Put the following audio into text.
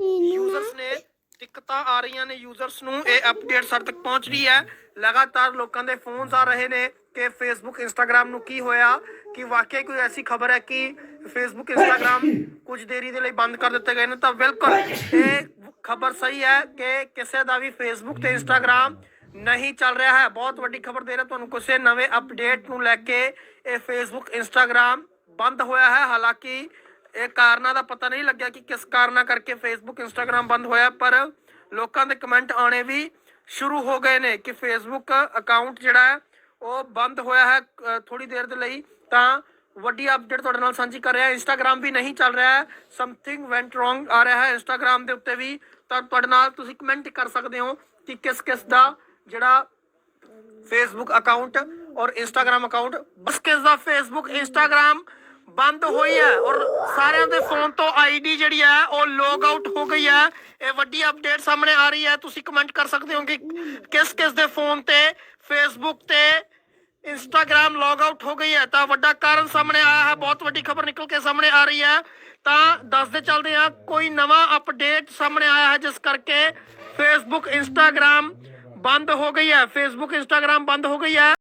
Users ਨੇ ਦਿੱਕਤਾਂ ਆ ਰਹੀਆਂ ਨੇ ਯੂਜ਼ਰਸ ਨੂੰ, ਇਹ ਅਪਡੇਟ ਸਾਡੇ ਤੱਕ ਪਹੁੰਚ ਰਹੀ ਹੈ। ਲਗਾਤਾਰ ਲੋਕਾਂ ਦੇ ਫੋਨਸ ਆ ਰਹੇ ਨੇ ਕਿ ਫੇਸਬੁੱਕ ਇੰਸਟਾਗ੍ਰam ਨੂੰ ਕੀ ਹੋਇਆ, ਕਿ ਵਾਕਿਆ ਕੋਈ ਐਸੀ ਖਬਰ ਹੈ ਕਿ ਫੇਸਬੁੱਕ ਇੰਸਟਾਗ੍ਰam ਕੁਝ ਦੇਰੀ ਦੇ ਲਈ ਬੰਦ ਕਰ ਦਿੱਤੇ ਗਏ ਨੇ। ਤਾਂ ਬਿਲਕੁਲ, ਇਹ ਖਬਰ ਸਹੀ ਹੈ ਕਿ ਕਿਸੇ ਦਾ ਵੀ ਫੇਸਬੁੱਕ ਤੇ ਇੰਸਟਾਗ੍ਰam ਨਹੀਂ ਚੱਲ ਰਿਹਾ ਹੈ। ਬਹੁਤ ਵੱਡੀ ਖਬਰ ਦੇ ਰਿਹਾ ਤੁਹਾਨੂੰ ਕਿਸੇ ਨਵੇਂ ਅਪਡੇਟ ਨੂੰ ਲੈ ਕੇ ਇਹ ਫੇਸਬੁੱਕ ਇੰਸਟਾਗ੍ਰam ਬੰਦ ਹੋਇਆ ਹੈ। ਹਾਲਾਂਕਿ ਇਹ ਕਾਰਨਾਂ ਦਾ ਪਤਾ ਨਹੀਂ ਲੱਗਿਆ ਕਿ ਕਿਸ ਕਾਰਨਾਂ ਕਰਕੇ ਫੇਸਬੁੱਕ ਇੰਸਟਾਗ੍ਰam ਬੰਦ ਹੋਇਆ, ਪਰ ਲੋਕਾਂ ਦੇ ਕਮੈਂਟ ਆਉਣੇ ਵੀ ਸ਼ੁਰੂ ਹੋ ਗਏ ਨੇ ਕਿ ਫੇਸਬੁੱਕ ਅਕਾਊਂਟ ਜਿਹੜਾ ਹੈ, ਉਹ ਬੰਦ ਹੋਇਆ ਹੈ ਥੋੜੀ ਦੇਰ ਦੇ ਲਈ। ਤਾਂ ਵੱਡੀ ਅਪਡੇਟ ਤੁਹਾਡੇ ਨਾਲ ਸਾਂਝੀ ਕਰ ਰਿਹਾ ਇੰਸਟਾਗ੍ਰam ਵੀ ਨਹੀਂ ਚੱਲ ਰਿਹਾ ਹੈ। ਸਮਥਿੰਗ ਵੈਂਟ ਰੋਂਗ ਆ ਰਿਹਾ ਹੈ ਇੰਸਟਾਗ੍ਰam ਦੇ ਉੱਤੇ ਵੀ। ਤਾਂ ਤੁਹਾਡੇ ਨਾਲ ਤੁਸੀਂ ਕਮੈਂਟ ਕਰ ਸਕਦੇ ਹੋ ਕਿ ਕਿਸ ਕਿਸ ਦਾ ਜਿਹੜਾ ਫੇਸਬੁੱਕ ਅਕਾਊਂਟ ਔਰ ਇੰਸਟਾਗ੍ਰam ਅਕਾਊਂਟ ਬਸ ਕਿਸ ਦਾ ਫੇਸਬੁੱਕ ਇੰਸਟਾਗ੍ਰam ਬੰਦ ਹੋਈ ਹੈ ਔਰ ਸਾਰਿਆਂ ਦੇ ਫੋਨ ਤੋਂ ਆਈਡੀ ਜਿਹੜੀ ਹੈ, ਉਹ ਲੌਗ ਆਊਟ ਹੋ ਗਈ ਹੈ। ਇਹ ਵੱਡੀ ਅਪਡੇਟ ਸਾਹਮਣੇ ਆ ਰਹੀ ਹੈ। ਤੁਸੀਂ ਕਮੈਂਟ ਕਰ ਸਕਦੇ ਹੋ ਕਿ ਕਿਸ ਕਿਸ ਦੇ ਫੋਨ ਤੇ ਫੇਸਬੁੱਕ ਤੇ ਇੰਸਟਾਗ੍ਰam ਲੌਗ ਆਊਟ ਹੋ ਗਈ ਹੈ। ਤਾਂ ਵੱਡਾ ਕਾਰਨ ਸਾਹਮਣੇ ਆਇਆ ਹੈ। ਬਹੁਤ ਵੱਡੀ ਖਬਰ ਨਿਕਲ ਕੇ ਸਾਹਮਣੇ ਆ ਰਹੀ ਹੈ। ਤਾਂ ਦੱਸਦੇ ਚੱਲਦੇ ਆ ਕੋਈ ਨਵਾਂ ਅਪਡੇਟ ਸਾਹਮਣੇ ਆਇਆ ਹੈ, ਜਿਸ ਕਰਕੇ ਫੇਸਬੁੱਕ ਇੰਸਟਾਗ੍ਰam ਬੰਦ ਹੋ ਗਈ ਹੈ। ਫੇਸਬੁੱਕ ਇੰਸਟਾਗ੍ਰam ਬੰਦ ਹੋ ਗਈ ਹੈ।